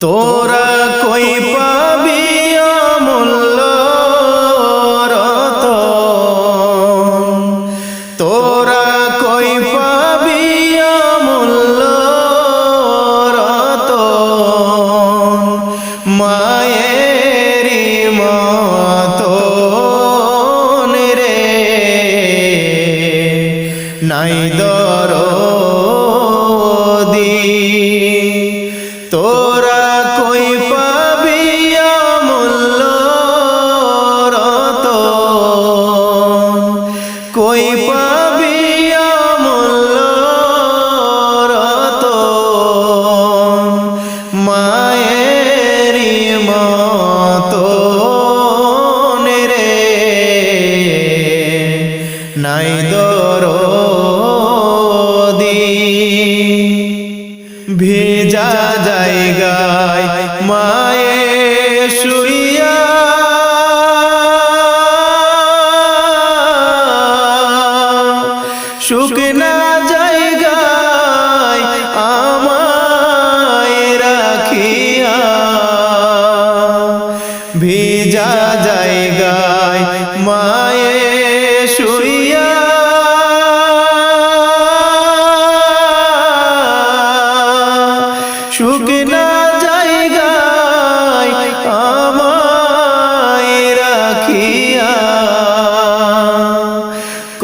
তোরা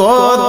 Scott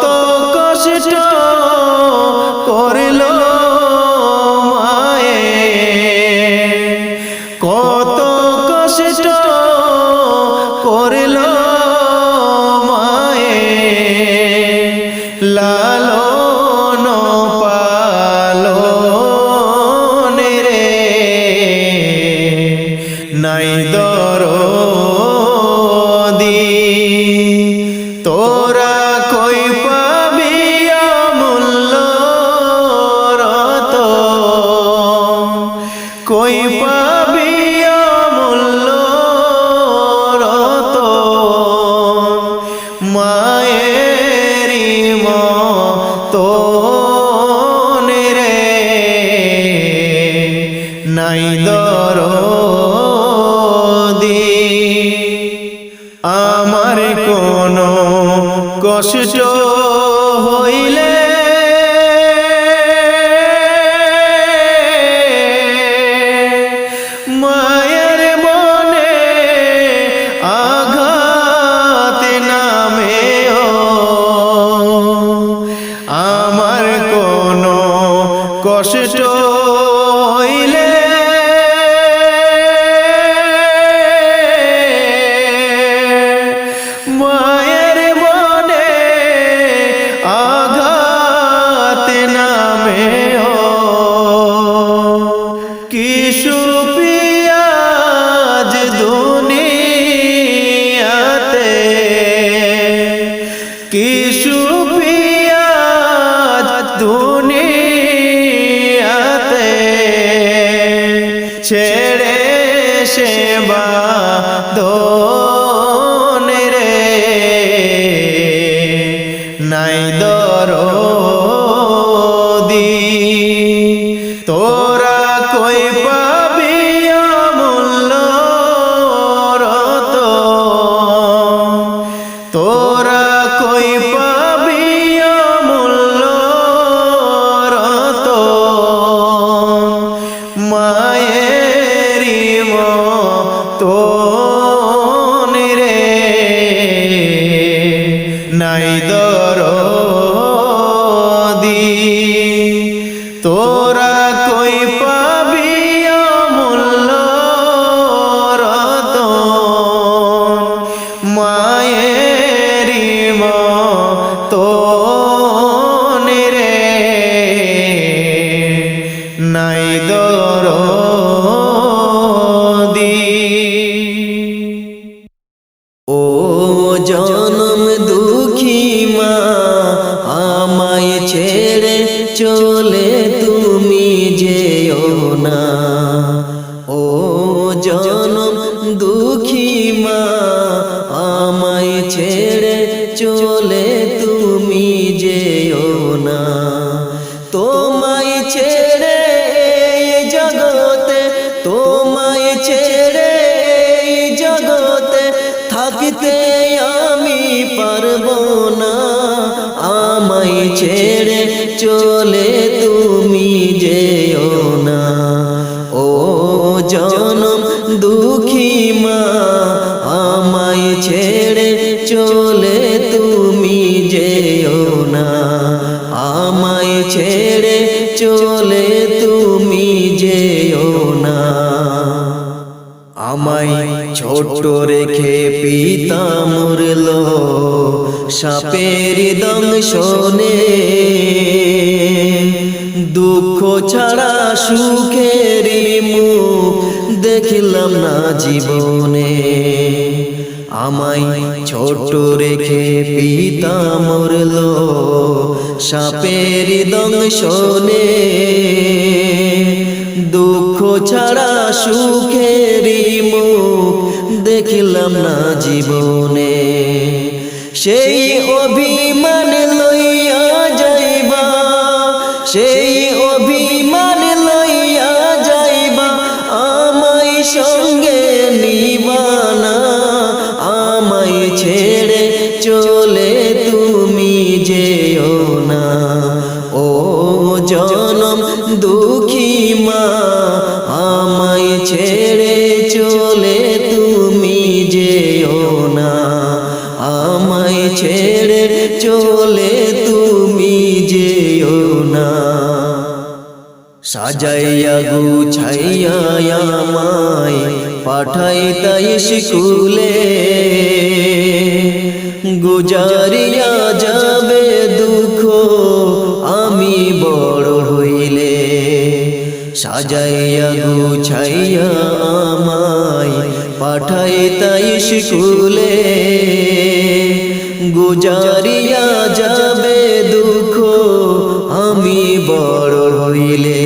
চলে তুমি যেও না। চলে তুমি যেও না। ও জনম দুঃখী মা, আমায় ছেড়ে চলে তুমি যেও না। আমায় ছেড়ে চলে তুমি যেও না। আমায় ছোট রেখে পিতা মরল। সাপের দংশনে দুঃখ ছাড়া সুখের মুখ দেখিলাম না জীবনে। আমায় ছোট রেখে পিতা মরল। সাপের দংশনে দুঃখ ছাড়া সুখের মুখ দেখিলাম না জীবনে। সেই অভিমান লইয়া যাইবা সেই অভিমান পাঠাই তাই স্কুলে। গুজারিয়া যাবে দুঃখ, আমি বড় হইলে। সাজাইয়া গুছাইয়া আমায় পাঠাই তাই স্কুলে। গুজারিয়া যাবে দুঃখ, আমি বড় হইলে।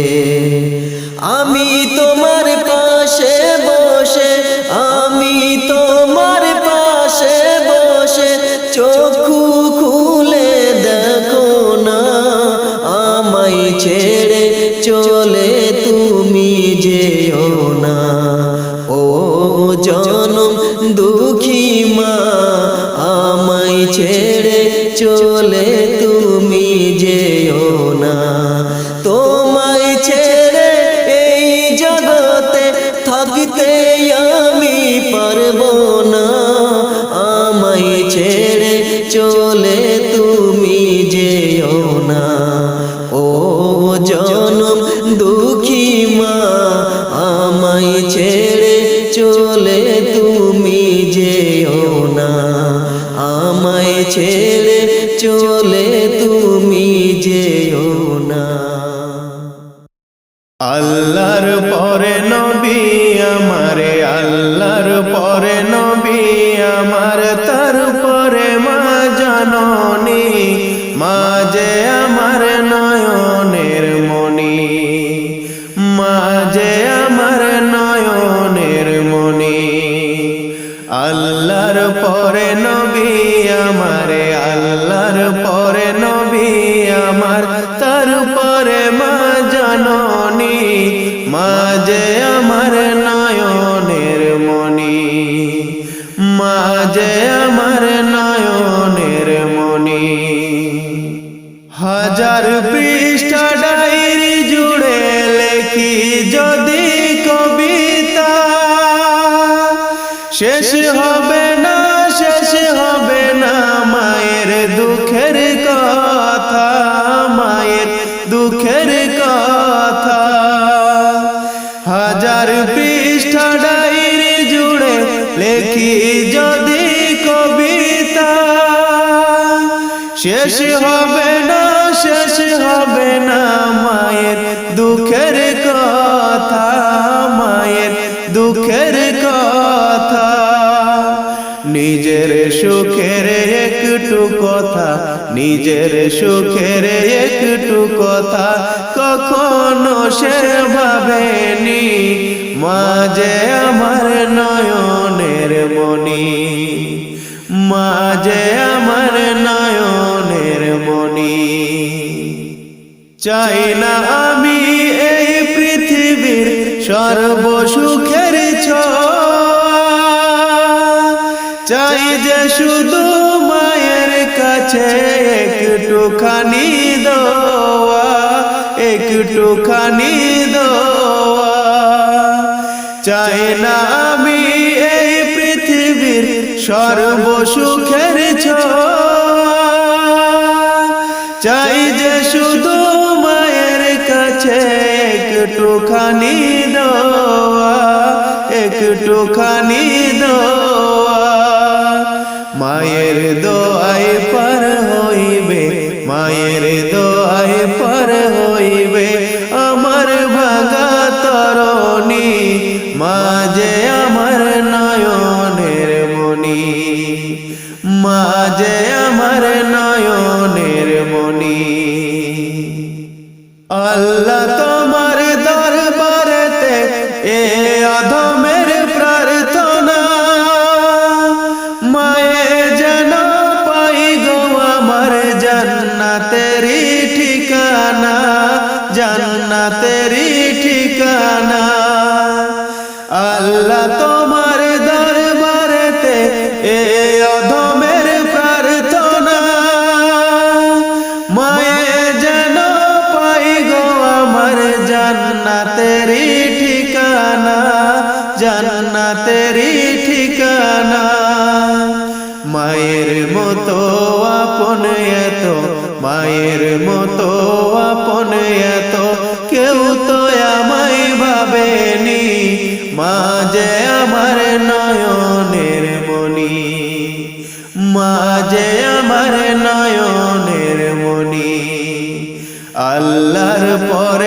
থাকতে আমি পারব। আল্লাহর পরে নবী লেখি যদি কবিতা শেষ হবে না, শেষ হবে না মায়ের দুঃখের কথা, মায়ের দুঃখের কথা। নিজের সুখের একটু কথা নিজের সুখের একটু কথা কখনো সে ভাবেনি মাঝে আমার নয়নের মনি মাঝে আমার নয়নের মনি চাই না আমি এই পৃথিবীর সর্বসুখের ছ চাই যে শুধু মা কাছে একটুখানি দোয়া একটুখানি দোয়া। চাই না আমি এই পৃথিবীর সর্বসুখের চাই যে শুধু মায়ের কাছে একটুখানি দোয়া একটুখানি দোয়া। মায়ের দো আমার নয়নের মনি মাঝে আমার নয়ন এত, মায়ের মতো আপন এত। কেউ তো আমায় ভাবেনি, মা যে আমার নয়নের মনি মা যে আমার নয়নের মনি আল্লাহর পরে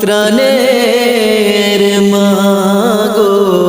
প্রাণের মাগো।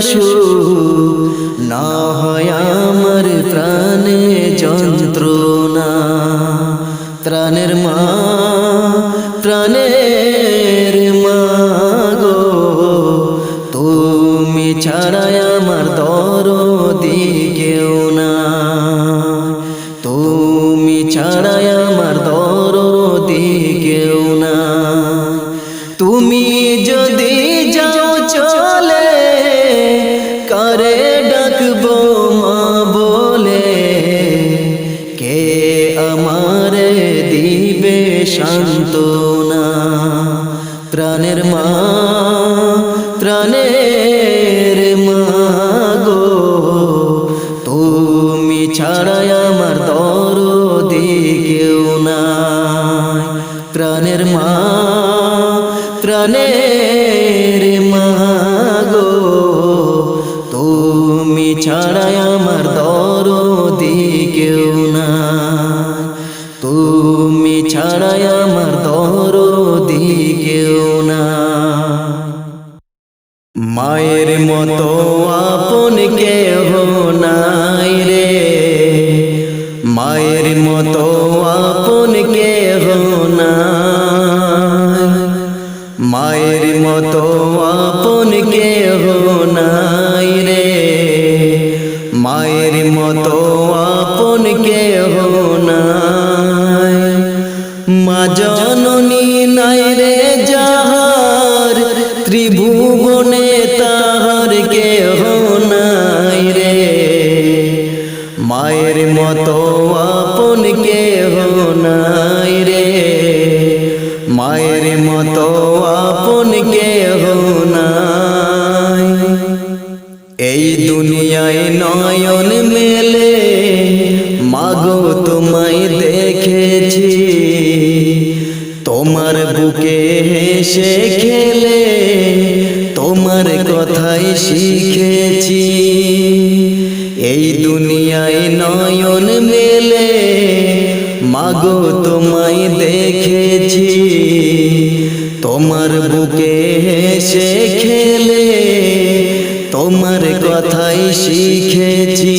সুখ না হয় আমার প্রাণে যন্ত্রণা। প্রাণের মা প্রাণের মতো আপন কেহ না। মাগো তোমায় দেখেছি। তোমার বুকে হেসে খেলে তোমার কথাই শিখেছি।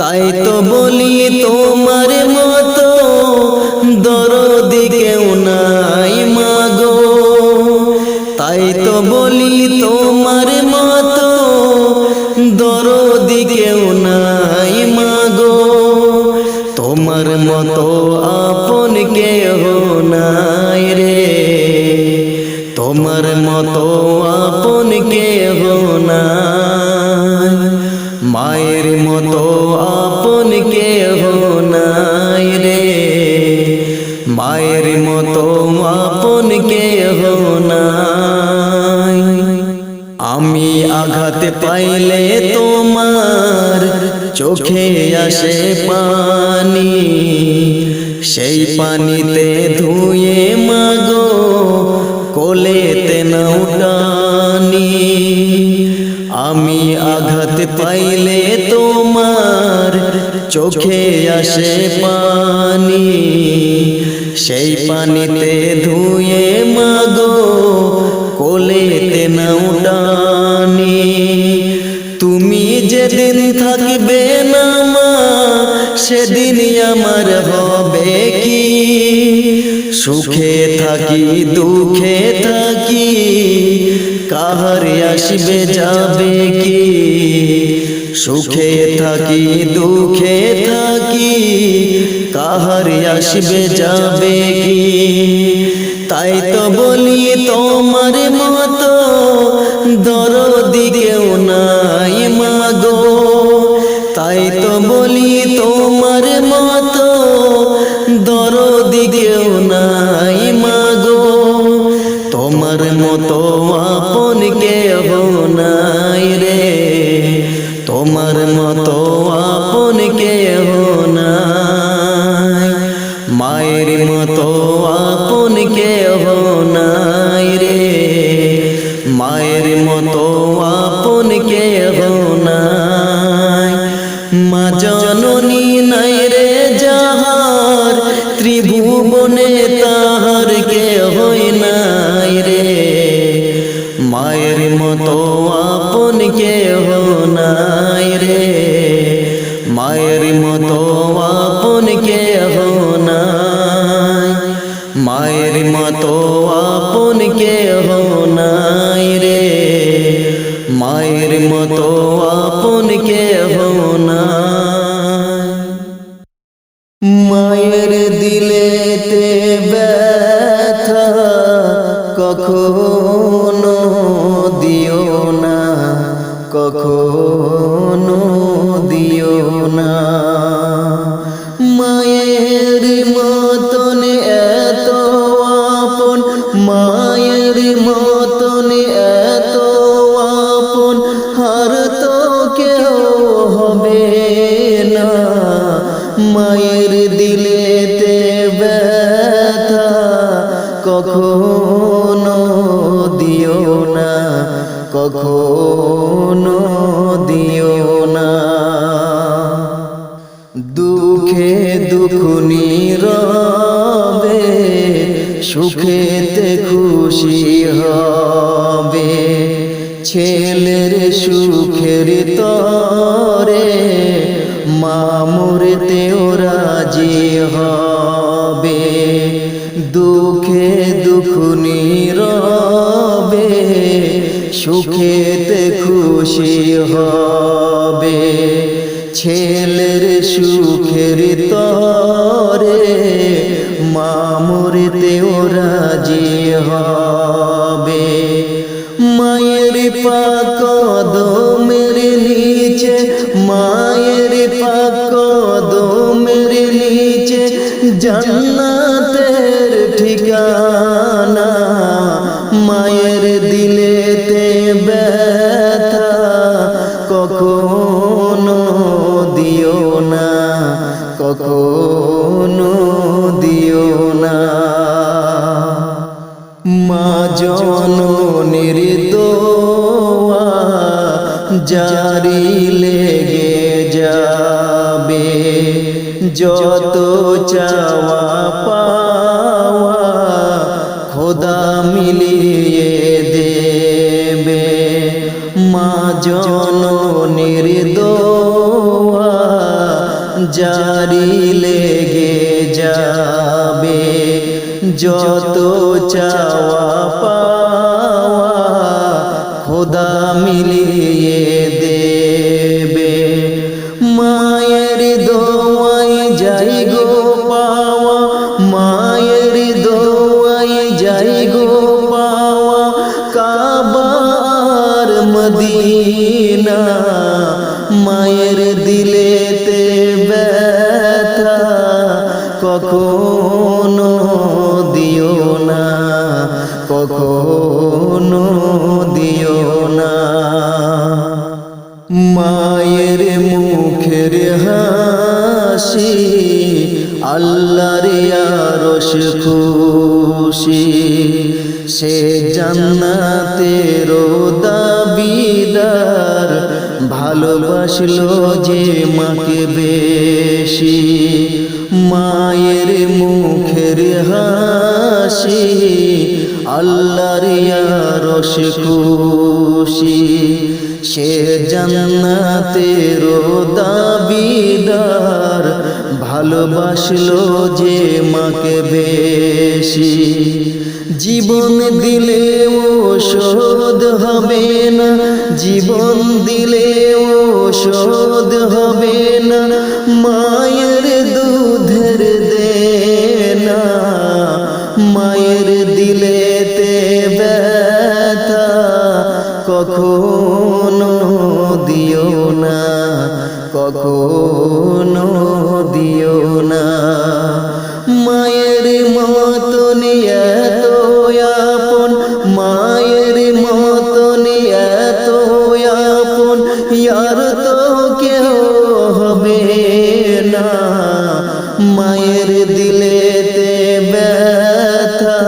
তাই তো বলি তোমার মায়ের মতো আপন কে নাই। আমি আঘাত পাইলে তোমার চোখে আসে পানি। সেই পানিতে ধুয়ে মাগো, কোলেতে তেনি আমি আঘাত পাইলে তোমার চোখে আসে পানি। সেই পানিতে ধুয়ে মাগো, কোলেতে নাও তুমি যেদিন থাকবে না মা, সেদিন আমার হবে কি? সুখে থাকি, দুঃখে থাকি, কাহারে আসবে যাবে কি? সুখে থাকি দুঃখে থাকি কাহার আসবে যাবে কি? তাই তো বলি তোমার মতো আপন কেহ কখনো দিও না কখনো ছেলের সুখের তরে মামুরতে ওরা যে হবে। দুঃখে দুঃখ নীরবে সুখেতে খুশি হবে। ছেলের জান্নাতের ঠিকানা মায়ের দিয়ে ভালোবাসলো যে মাকে বেশি, মায়ের মুখের হাসি, আল্লাহর আরশ খুশি। সে জান্নাতের দাবিদার ভালোবাসলো যে মাকে বেশি। জীবন দিলেও শোধ হবে না। জীবন দিলেও শোধ হবে না। মায়ের দুধের দেনা মায়ের দিলেতে ব্যথা কখনো দিও না। কখনো দিও না। মায়ের মতন মায়ের মতন এত আপন ইয়ার তো কেউ হবে না মায়ের দিলেতে ব্যথা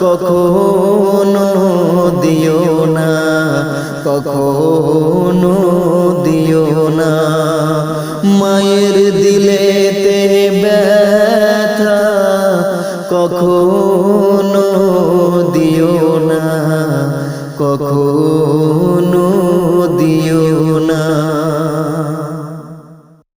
কখনো দিও না কখনো দিও না মায়ের দিলেতে কখনো দিও না কখনো